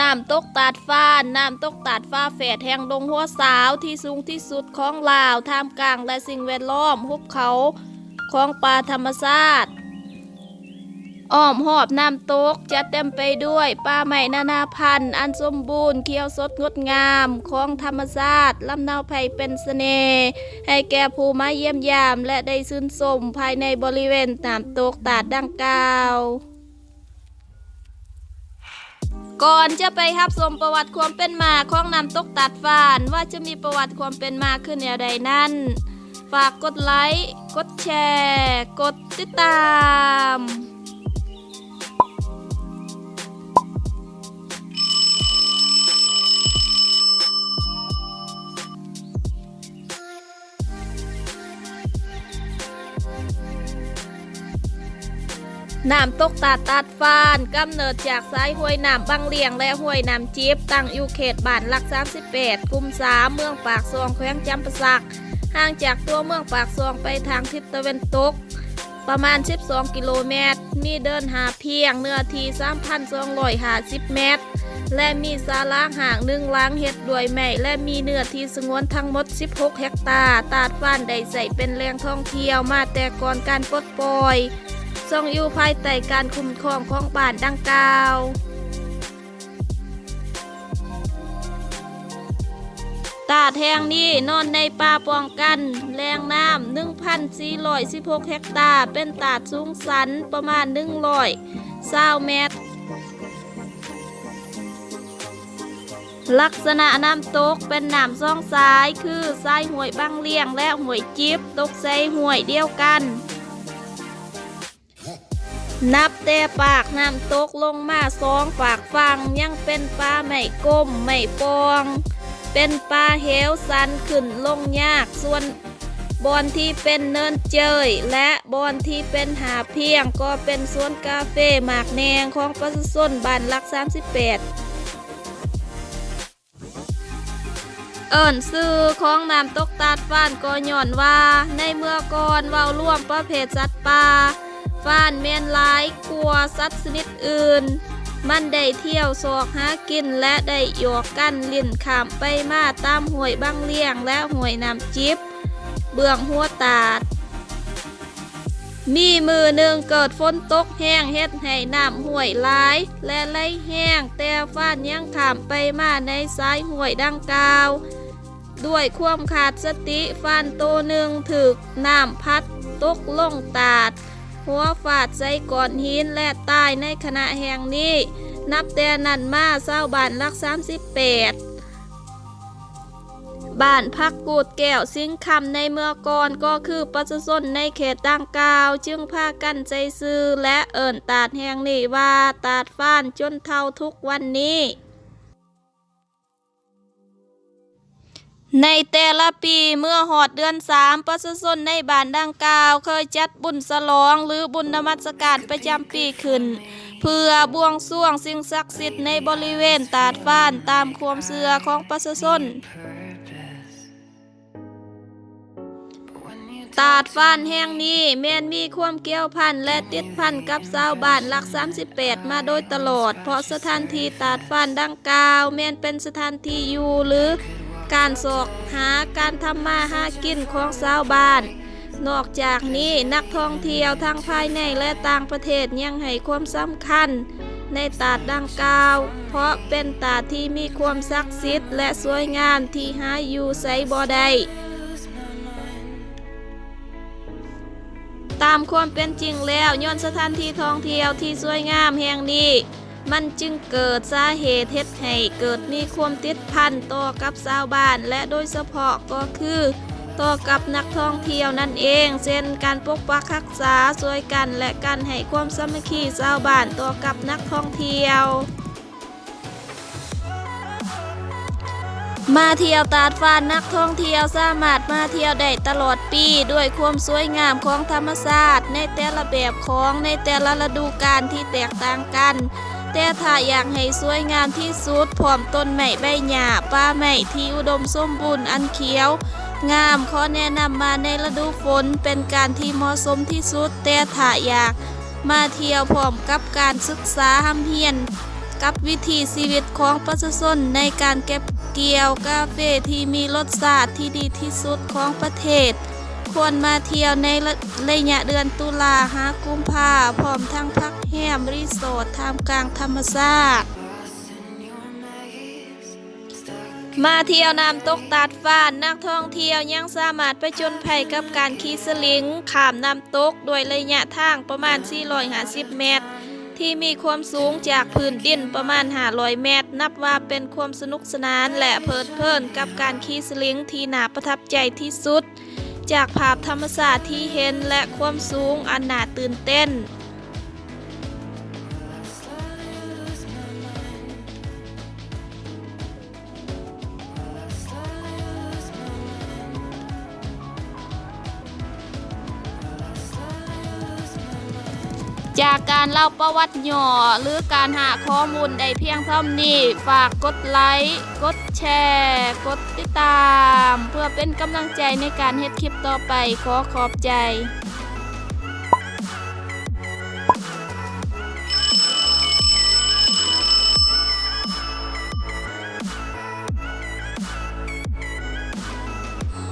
น้ำตกตาดฟ้านน้ำตกตาดฟ้าแฝดแห่งดงหัวสาวที่สูงที่สุดของลาวท่ามกลางและสิ่งแวดล้อมหุบเขาของป่าธรรมชาติอ้อมหอบน้ำตกจะเต็มไปด้วยป่าไม้นานาพันธุ์ อันสมบูรณ์เขียวสดงดงามของธรรมชาติลำเนาไผ่เป็นเสน่ห์ให้แก่ผู้มาเยี่ยมยาม และได้ชื่นชมภายในบริเวณน้ำตกตาดดังกล่าว ก่อนจะไปรับชมประวัติความเป็นมาของน้ำตกตัดฟานว่าจะมีประวัติความเป็นมาขึ้นอย่างไรนั้น ฝากกดไลค์ กดแชร์ กดติดตาม น้ำตกตาดตาดฟานกำเนิดจากสายห้วยน้ำบางเลียงและห้วยน้ำจีบตั้งอยู่เขตบ้านหลัก 38กลุ่มสามเมืองปากซองแขวงจำปาสักห่างจากตัวเมืองปากซองไปทางทิศตะวันตก ประมาณ 12 กิโลเมตร มีเดินหาเพียงเนื้อที่3,250 เมตร และมีศาลาห่างหนึ่งล้างเห็ดด้วยไม้และมีเนื้อที่สงวนทั้งหมด 16 เฮกตาร์ตาดฟานได้ใส่เป็นแหล่งท่องเที่ยวมาแต่ก่อนการปลดปล่อย ทรงอยู่ภายใต้การคุ้มครองของบ้านดังกล่าวตาดแห่งนี้นอนในป่าป้องกัน แรงน้ำ1,416 เฮกตาร์ เป็นตาดสูงสันประมาณ100เมตร ลักษณะน้ำตกเป็นน้ำซองซ้าย คือทรายห่วยบางเลียงและห่วยจิบตกใส่ห่วยเดียวกัน นับแต่ปากน้ำตกลงมาสองปากฟังยังเป็นปลาไม่ก้มไม่ปอง เป็นปลาเหวสันขึ้นลงยากส่วนบอนที่เป็นเนินเจยและบอนที่เป็นหาเพียงก็เป็นสวนกาเฟ่หมากแนงของประชาชนบ้านลัก 38เอิญซื้อของน้ำตกตาดฟ้านก็ย้อนว่า ในเมื่อก่อนเว้าร่วมประเภทสัตว์ป่า ฟ้านแมนหลายกลัวสัตว์ชนิดอื่น มันได้เที่ยวสอกหากินและได้หยอกกันลิ่นขามไปมาตามห้วยบางเลียงและห้วยน้ำจิบ เบื้องหัวตาด มีมือหนึ่งเกิดฝนตกแห้งเฮ็ดให้น้ำห้วยหลาย และไหลแห้งแต่ฟ้านยังขามไปมาในสายห้วยดังกล่าวด้วยความขาดสติฟันโตวหนึ่งถึกน้ำพัดตกลงตาด หัวฟาดใส่ก้อนหินและตายในขณะแห่งนี้ นับแต่นั้นมาเศร้าบานลัก 38บ้านพักกูดแก้วสิงคำในเมื่อก่อนก็คือประชาชนในเขตดังกาว จึงพากันใจซื้อและเอิ่นตาดแห่งนี้ว่าตาดฟ้านจนเท่าทุกวันนี้ ในแต่ละปีเมื่อหอดเดือนสามประชาชนในบ้านดังกล่าว เคยจัดบุญสลองหรือบุญนมัสการประจำปีขึ้น เพื่อบวงสรวงสิ่งศักดิ์สิทธิ์ในบริเวณตาดฟ้านตามความเชื่อของประชาชนตาดฟ้านแห่งนี้แม่นมีความเกี่ยวพันและติดพันกับชาวบ้านหลัก 38 มาโดยตลอด เพราะสถานที่ตาดฟ้านดังกล่าว แม่นเป็นสถานที่อยู่หรือ การสอกหาการทำมาหากินของชาวบ้าน นอกจากนี้นักท่องเที่ยวทั้งภายในและต่างประเทศยังให้ความสำคัญ ในตาดดังกล่าว เพราะเป็นตาดที่มีความศักดิ์สิทธิ์และสวยงามที่หาอยู่ไสบ่ได้ตามความเป็นจริงแล้วย้อนสถานที่ท่องเที่ยวที่สวยงามแห่งนี้ มันจึงเกิดสาเหตุเฮ็ดให้เกิดมีความติดพันต่อกับชาวบ้าน และโดยเฉพาะก็คือ ต่อกับนักท่องเที่ยวนั่นเอง เช่นการปกปักรักษาช่วยกัน และการให้ความสามัคคีชาวบ้านต่อกับนักท่องเที่ยว มาเที่ยวตาดฟ้านนักท่องเที่ยวสามารถมาเที่ยวได้ตลอดปี ด้วยความสวยงามของธรรมชาติในแต่ละแบบของในแต่ละฤดูกาลที่แตกต่างกัน แต่ถ้าอยากให้สวยงามที่สุดพร้อมต้นไม้ใบหญ้าป่าไม้ที่อุดมสมบูรณ์อันเขียว งามขอแนะนำมาในฤดูฝนเป็นการที่เหมาะสมที่สุด แต่ถ้าอยากมาเที่ยวพร้อมกับการศึกษาห้ำเฮียน กับวิถีชีวิตของประชาชนในการเก็บเกี่ยวกาแฟที่มีรสชาติที่ดีที่สุดของประเทศ ควรมาเที่ยวในระยะเดือนตุลาหากุมภาพร้อมทั้งพักแฮมรีสอร์ทท่ามกลางธรรมชาติมาเที่ยวน้ำตกตาดฟ้านนักท่องเที่ยวยังสามารถไปจนภัยกับการขี่สลิงขามน้ำตกโดยระยะทางประมาณ 450 เมตร ที่มีความสูงจากพื้นดินประมาณ 500 เมตร นับว่าเป็นความสนุกสนานและเพลิดเพลินกับการขี่สลิงที่น่าประทับใจที่สุด จากภาพธรรมชาติที่เห็นและความสูงอันน่าตื่นเต้น จากการเล่าประวัติย่อหรือการหาข้อมูลใดเพียงเท่านี้ ฝากกดไลค์กดแชร์ กดติดตาม เพื่อเป็นกำลังใจในการเฮ็ดคลิปต่อไปขอขอบใจ